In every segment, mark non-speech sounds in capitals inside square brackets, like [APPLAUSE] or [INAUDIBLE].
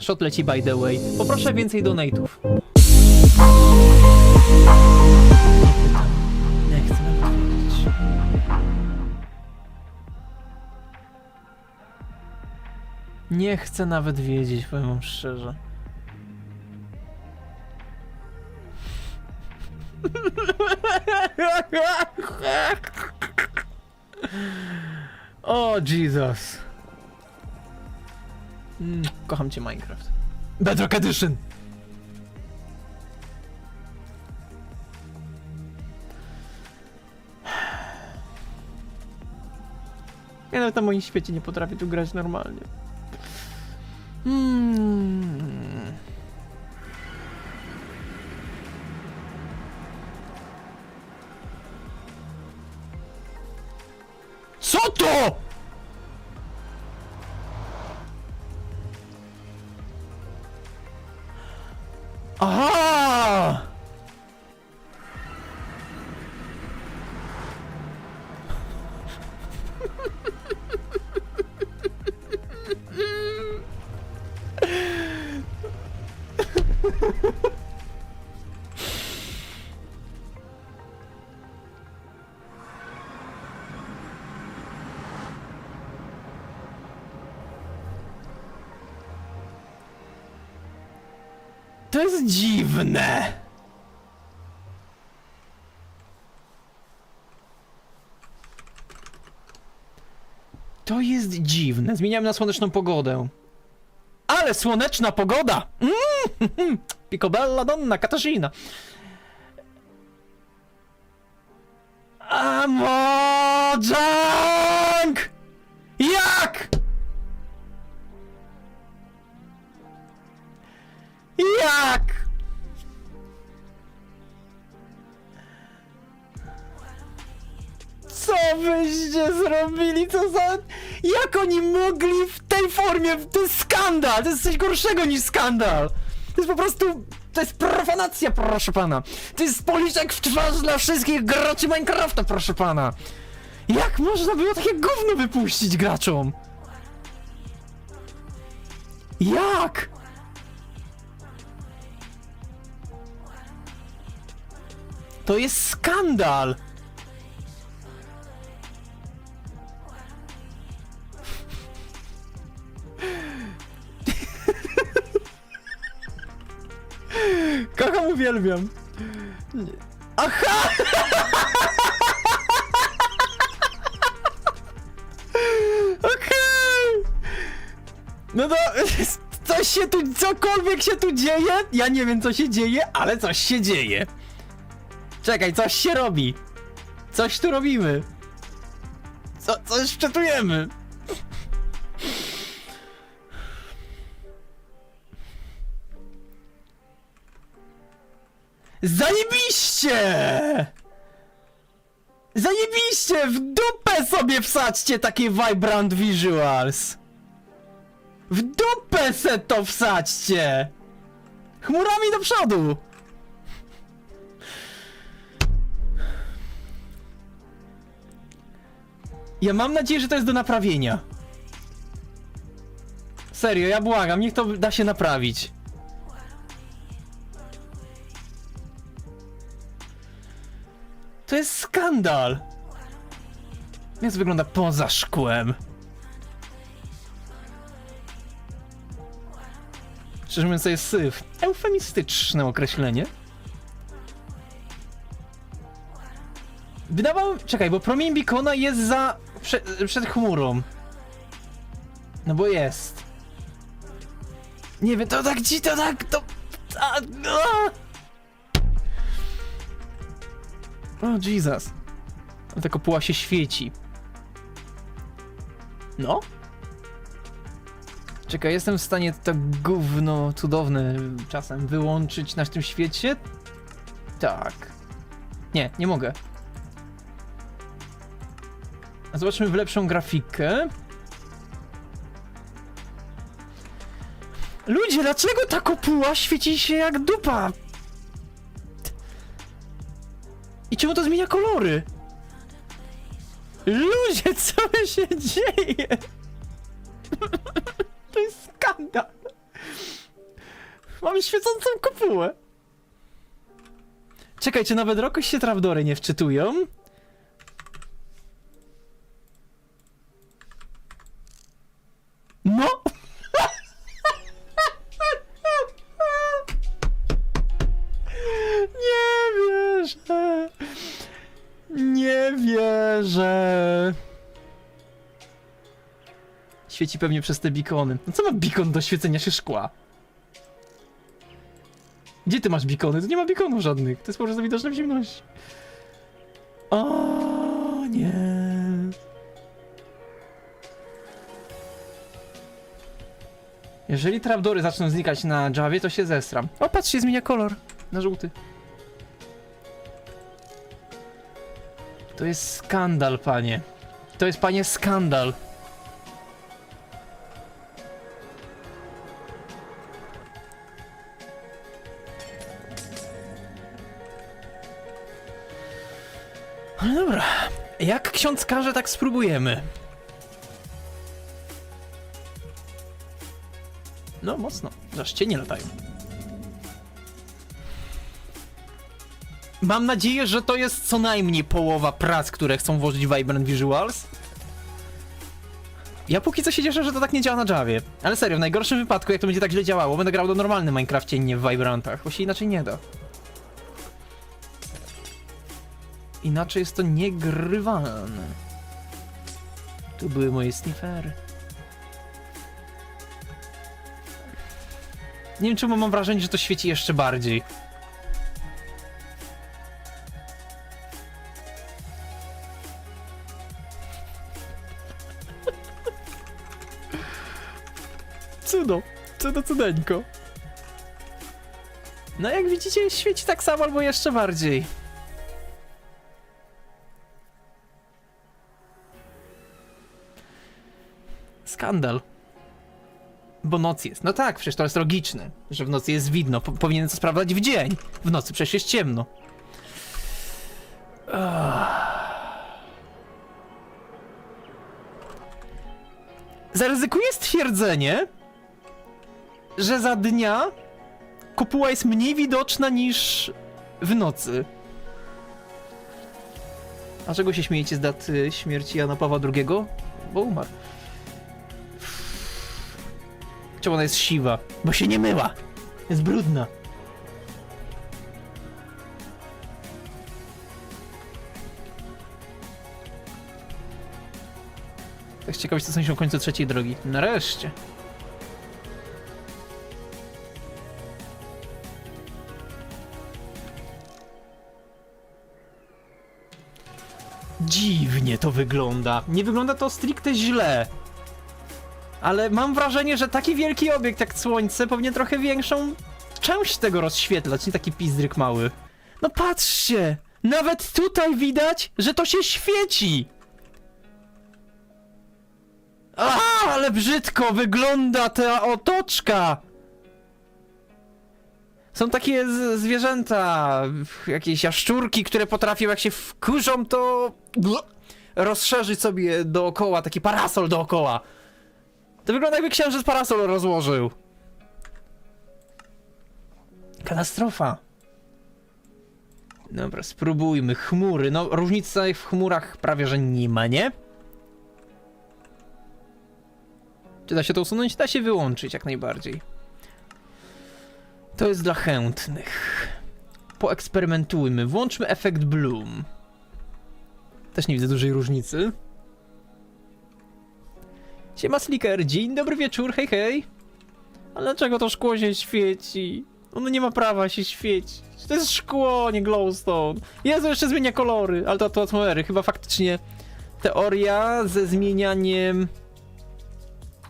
Shot leci by the way. Poproszę więcej donate'ów. Nie chcę nawet wiedzieć. Nie powiem wam szczerze. [LAUGHS] O, Jesus. Mm, kocham cię, Minecraft. Bedrock Edition! Ja nawet na moim świecie nie potrafię tu grać normalnie. Mm. Dziwne. To jest dziwne. Zmieniamy na słoneczną pogodę. Ale słoneczna pogoda! Mm! Picobella donna Katarzyna. A Mojang! Co wyście zrobili? Co za... Jak oni mogli w tej formie? To jest skandal! To jest coś gorszego niż skandal! To jest po prostu... To jest profanacja, proszę pana! To jest policzek w twarz dla wszystkich graczy Minecrafta, proszę pana! Jak można było takie gówno wypuścić graczom? Jak? To jest skandal! Uwielbiam. Aha! Okej! No to... [LAUGHS] Coś się tu... Cokolwiek się tu dzieje? Ja nie wiem, co się dzieje, ale coś się dzieje. Czekaj, coś się robi. Coś tu robimy. Co, coś wczytujemy. Zajebiście! Zajebiście! W dupę sobie wsadźcie takie Vibrant Visuals! W dupę se to wsadźcie! Chmurami do przodu! Ja mam nadzieję, że to jest do naprawienia. Serio, ja błagam, niech to da się naprawić. To jest skandal! To wygląda poza szkłem? Szczerze mówiąc, to jest syf. Eufemistyczne określenie. Wydawało... Czekaj, bo promień Beacona jest za... Prze, przed chmurą. No bo jest. Nie wiem, to tak ci, to tak, to... A, a. O, Jesus. Ta kopuła się świeci. No? Czekaj, jestem w stanie to gówno cudowne czasem wyłączyć na tym świecie? Tak. Nie, nie mogę. Zobaczmy w lepszą grafikę. Ludzie, dlaczego ta kopuła świeci się jak dupa? Czemu to zmienia kolory? Ludzie, co się dzieje? [LAUGHS] To jest skandal. Mamy świecącą kopułę. Czekaj, czy nawet jakoś się trapdory nie wczytują? Świeci pewnie przez te bikony. No co ma bikon do świecenia się szkła? Gdzie ty masz bikony? Tu nie ma bikonów żadnych. To jest po prostu widoczne w ciemności. O nie. Jeżeli trapdory zaczną znikać na Javie, to się zestram. O, patrz, się zmienia kolor. Na żółty. To jest skandal, panie. To jest, panie, skandal. No dobra. Jak ksiądz każe, tak spróbujemy. No, mocno. Aż cienie latają. Mam nadzieję, że to jest co najmniej połowa prac, które chcą włożyć Vibrant Visuals. Ja póki co się cieszę, że to tak nie działa na Javie. Ale serio, w najgorszym wypadku, jak to będzie tak źle działało, będę grał do normalnym Minecrafcie, nie w Vibrantach, bo się inaczej nie da. Inaczej jest to niegrywalne. Tu były moje sniffery. Nie wiem czemu mam wrażenie, że to świeci jeszcze bardziej. [LAUGHS] Cudo, cudo cudeńko. No jak widzicie, świeci tak samo albo jeszcze bardziej. Skandal. Bo noc jest. No tak, przecież to jest logiczne, że w nocy jest widno. Po powinien to sprawdzać w dzień. W nocy przecież jest ciemno. Zaryzykuję stwierdzenie, że za dnia kopuła jest mniej widoczna niż w nocy. A czego się śmiejecie z daty śmierci Jana Pawła II? Bo umarł. Czemu ona jest siwa? Bo się nie myła. Jest brudna. Tak ciekawi, co są w końcu trzeciej drogi. Nareszcie. Dziwnie to wygląda. Nie wygląda to stricte źle. Ale mam wrażenie, że taki wielki obiekt jak Słońce powinien trochę większą część tego rozświetlać, nie taki pizdryk mały. No patrzcie! Nawet tutaj widać, że to się świeci! A, ale brzydko wygląda ta otoczka! Są takie zwierzęta, jakieś jaszczurki, które potrafią jak się wkurzą, to rozszerzyć sobie dookoła, taki parasol dookoła. To wygląda jakby księżyc parasol rozłożył. Katastrofa. Dobra, spróbujmy. Chmury. No, różnicy w chmurach prawie, że nie ma, nie? Czy da się to usunąć? Da się wyłączyć jak najbardziej. To jest dla chętnych. Poeksperymentujmy. Włączmy efekt Bloom. Też nie widzę dużej różnicy. Siema Slicker, dzień dobry wieczór, hej hej. Ale dlaczego to szkło się świeci? Ono nie ma prawa się świecić. To jest szkło, nie glowstone. Jezu, jeszcze zmienia kolory, ale to, to atmosfery. Chyba faktycznie teoria ze zmienianiem...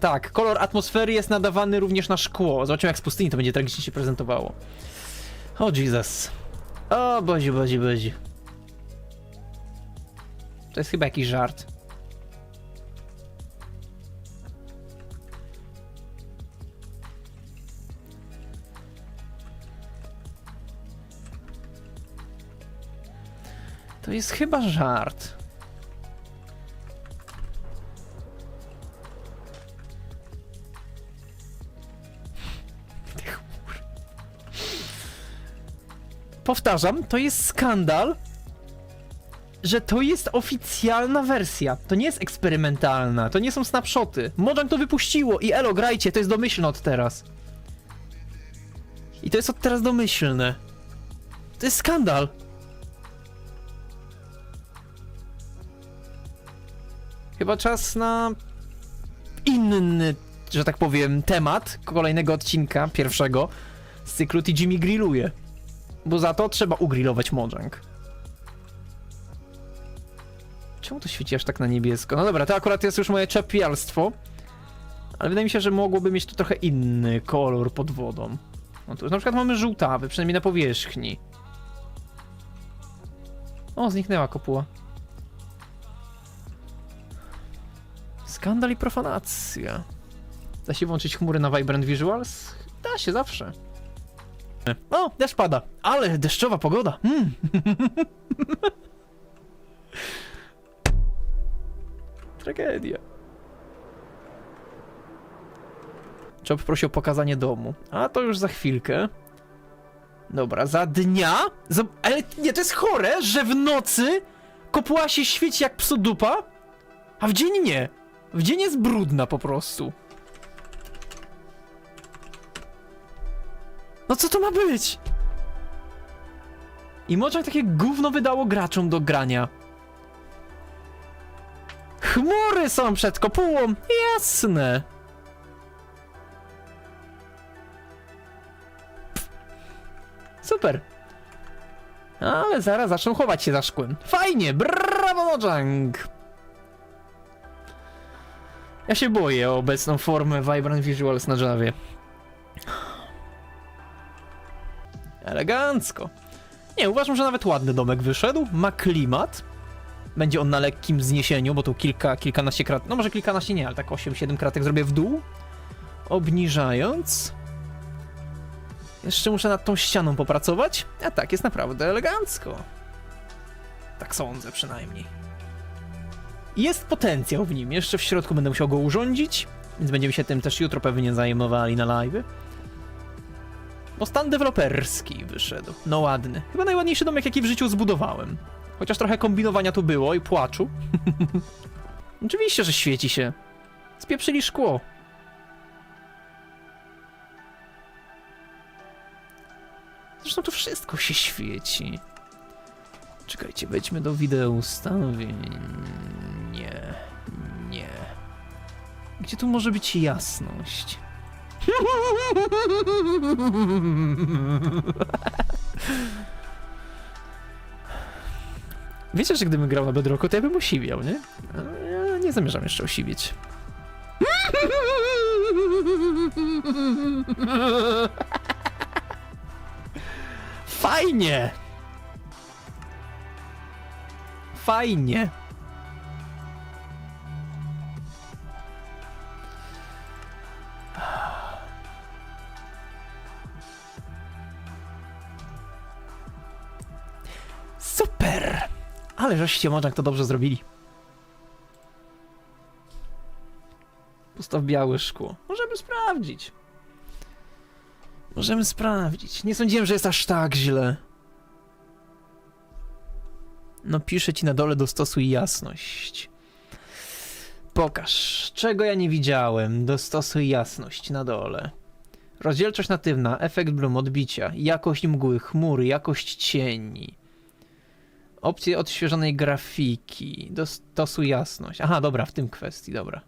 Tak, kolor atmosfery jest nadawany również na szkło. Zobaczymy jak z pustyni to będzie tragicznie się prezentowało. O Jesus. O, bozi, bozi, bozi. To jest chyba jakiś żart. To jest chyba żart. Powtarzam, to jest skandal, że to jest oficjalna wersja. To nie jest eksperymentalna, to nie są snapshoty. Mojang to wypuściło i elo, grajcie, to jest domyślne od teraz. I to jest od teraz domyślne. To jest skandal. Chyba czas na inny, że tak powiem, temat kolejnego odcinka, pierwszego z cyklu mi grilluje. Bo za to trzeba ugrillować Mojang. Czemu to świeci aż tak na niebiesko? No dobra, to akurat jest już moje czepialstwo. Ale wydaje mi się, że mogłoby mieć to trochę inny kolor pod wodą. No tu już na przykład mamy żółtawy, przynajmniej na powierzchni. O, zniknęła kopuła. Skandal i profanacja. Da się włączyć chmury na Vibrant Visuals? Da się zawsze. O, deszcz pada, ale deszczowa pogoda. Mm. [LAUGHS] Tragedia. Chop prosił o pokazanie domu. A to już za chwilkę. Dobra, za dnia? Za... Ale nie, to jest chore, że w nocy kopuła się świeci jak psu dupa, a w dzień nie. W dzień jest brudna po prostu. No co to ma być? I Mojang takie gówno wydało graczom do grania. Chmury są przed kopułą, jasne. Super. Ale zaraz zaczną chować się za szkłem. Fajnie, brawo Mojang! Ja się boję o obecną formę Vibrant Visuals na Javie. Elegancko. Nie, uważam, że nawet ładny domek wyszedł. Ma klimat. Będzie on na lekkim zniesieniu, bo tu kilka, kilkanaście krat... No może kilkanaście nie, ale tak 8-7 kratek zrobię w dół. Obniżając. Jeszcze muszę nad tą ścianą popracować. A tak, jest naprawdę elegancko. Tak sądzę przynajmniej. Jest potencjał w nim. Jeszcze w środku będę musiał go urządzić, więc będziemy się tym też jutro pewnie zajmowali na live. Bo stan deweloperski wyszedł. No ładny. Chyba najładniejszy domek, jaki w życiu zbudowałem. Chociaż trochę kombinowania tu było i płaczu. [LAUGHS] Oczywiście, że świeci się. Spieprzyli szkło. Zresztą tu wszystko się świeci. Czekajcie, wejdźmy do wideo ustawień. Nie, nie. Gdzie tu może być jasność? Wiecie, że gdybym grał na Bedrocku, to ja bym osiwiał, nie? Ale ja nie zamierzam jeszcze osiwieć. [LAUGHS] Fajnie! Fajnie! Super! Ale żeście Mojang to dobrze zrobili. Postaw białe szkło. Możemy sprawdzić. Możemy sprawdzić. Nie sądziłem, że jest aż tak źle. No piszę ci na dole dostosuj jasność. Pokaż, czego ja nie widziałem. Dostosuj jasność na dole. Rozdzielczość natywna, efekt bloom, odbicia, jakość mgły, chmury, jakość cieni. Opcje odświeżonej grafiki, dostosuj jasność. Aha, dobra, w tym kwestii, dobra.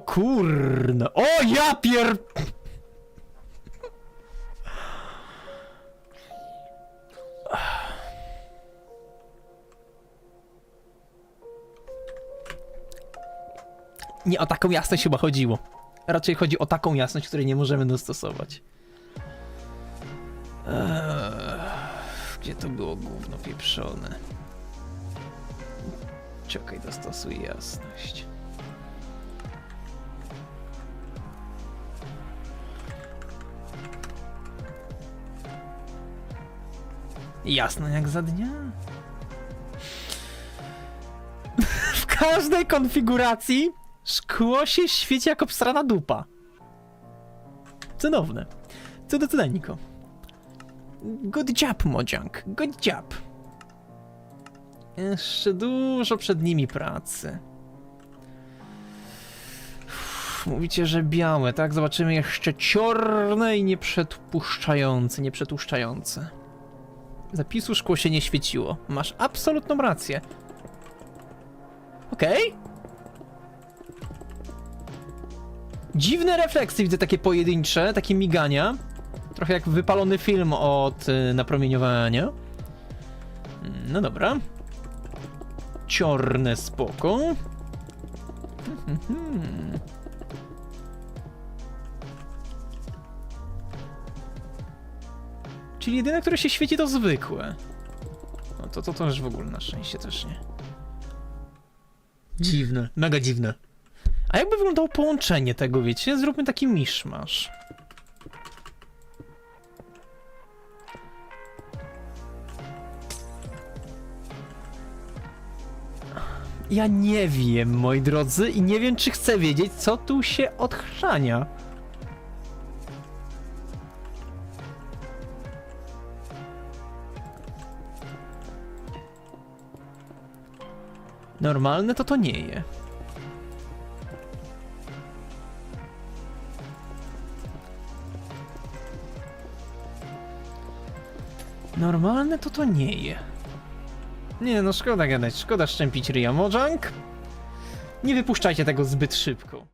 O. O ja pier... Nie o taką jasność chyba chodziło. Raczej chodzi o taką jasność, której nie możemy dostosować. Eee, gdzie to było gówno pieprzone? Czekaj, dostosuj jasność. Jasno jak za dnia. w każdej konfiguracji szkło się świeci jak obstrana dupa. Cudowne. Cudo cudeńko. Good job, Mojang. Good job. Jeszcze dużo przed nimi pracy. Mówicie, że białe, tak? Zobaczymy jeszcze ciorne i nieprzepuszczające, nieprzetłuszczające. Zapisu szkło się nie świeciło. Masz absolutną rację. Okej. Dziwne refleksy widzę takie pojedyncze, takie migania. Trochę jak wypalony film od y, napromieniowania. Mm, No dobra. Ciorne spoko. Mhm. Czyli jedyne, które się świeci to zwykłe. No to to też w ogóle na szczęście też nie. Dziwne, mega dziwne. A jakby wyglądało połączenie tego, wiecie? Zróbmy taki miszmasz. Ja nie wiem, moi drodzy, i nie wiem, czy chcę wiedzieć, co tu się odchrzania. Normalne to to nie je. Normalne to to nie je. Nie no, szkoda gadać, szkoda szczępić ryja Mojang. Nie wypuszczajcie tego zbyt szybko.